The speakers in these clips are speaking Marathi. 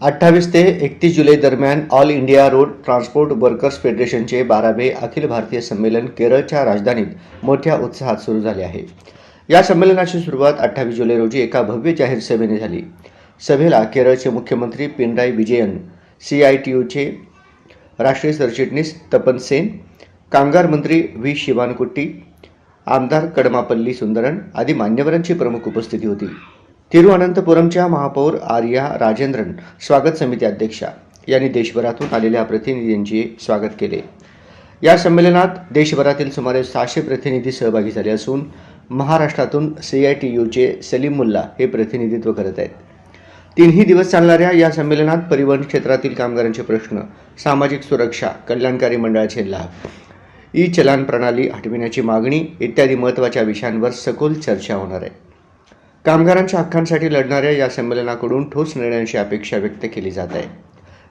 अठ्ठावीस ते एकतीस जुलै दरम्यान all India road transport workers फेडरेशनचे बारावे अखिल भारतीय संमेलन केरळच्या राजधानीत मोठ्या उत्साहात सुरू झाले आहे. या संमेलनाची सुरुवात अठ्ठावीस जुलै रोजी एका भव्य जाहीर सभेने झाली. सभेला केरळचे मुख्यमंत्री Pinarayi Vijayan C I T यूचे राष्ट्रीय सरचिटणीस तपन सेन कामगार मंत्री व्ही शिवानकुट्टी आमदार कडमापल्ली सुंदरन आदी मान्यवरांची प्रमुख उपस्थिती होती. तिरुअनंतपुरमच्या महापौर आर्या राजेंद्रन स्वागत समिती अध्यक्षा यांनी देशभरातून आलेल्या प्रतिनिधींचे स्वागत केले. या संमेलनात देशभरातील सुमारे सहाशे प्रतिनिधी सहभागी झाले असून महाराष्ट्रातून सी आय टी यूचे सलीम मुल्ला हे प्रतिनिधित्व करत आहेत. तीनही दिवस चालणाऱ्या या संमेलनात परिवहन क्षेत्रातील कामगारांचे प्रश्न सामाजिक सुरक्षा कल्याणकारी मंडळाचे लाभ ई चलान प्रणाली हटविण्याची मागणी इत्यादी महत्त्वाच्या विषयांवर सखोल चर्चा होणार आहे. कामगारांच्या हक्कांसाठी लढणाऱ्या या संमेलनाकडून ठोस निर्णयांची अपेक्षा व्यक्त केली जात आहे.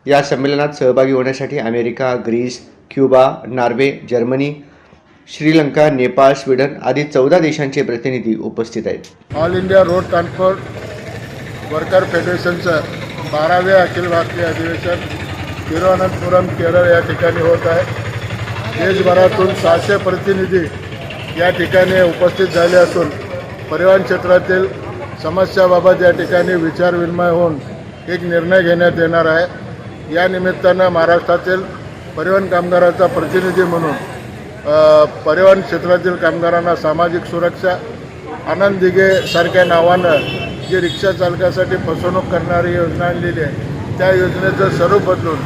या संमेलनात सहभागी होण्यासाठी America Greece Cuba Norway Germany Sri Lanka Nepal Sweden आदी चौदा देशांचे प्रतिनिधी उपस्थित आहेत. All India road transport worker फेडरेशनचं बारावे अखिल भारतीय अधिवेशन तिरुवनंतपुरम केरळ या ठिकाणी होत आहे. देशभरातून सहाशे प्रतिनिधी या ठिकाणी उपस्थित झाले असून परिवहन क्षेत्रातील समस्याबाबत या ठिकाणी विचारविनिमय होऊन एक निर्णय घेण्यात येणार आहे. या निमित्तानं महाराष्ट्रातील परिवहन कामगाराचा प्रतिनिधी म्हणून परिवहन क्षेत्रातील कामगारांना सामाजिक सुरक्षा आनंद दिघे सारख्या नावानं जी रिक्षा चालकासाठी फसवणूक करणारी योजना आणलेली आहे त्या योजनेचं स्वरूप बदलून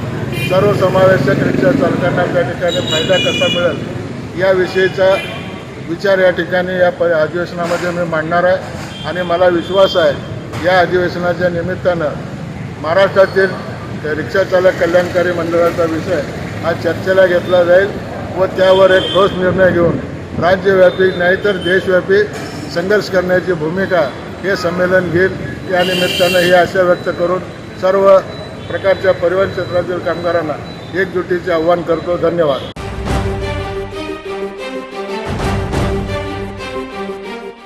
सर्वसमावेशक रिक्षा चालकांना त्या ठिकाणी फायदा कसा मिळेल याविषयीचा विचार या ठिकाणी या प अधिवेशनामध्ये मी मांडणार आहे. आणि मला विश्वास आहे या अधिवेशनाच्या निमित्तानं महाराष्ट्रातील रिक्षा चालक कल्याणकारी मंडळाचा विषय हा चर्चेला घेतला जाईल व त्यावर एक ठोस निर्णय घेऊन राज्यव्यापी नाहीतर देशव्यापी संघर्ष करण्याची भूमिका हे संमेलन घेईल. या निमित्तानं ही आशा व्यक्त करून सर्व प्रकारच्या परिवहन क्षेत्रातील कामगारांना एकजुटीचे आव्हान करतो. धन्यवाद.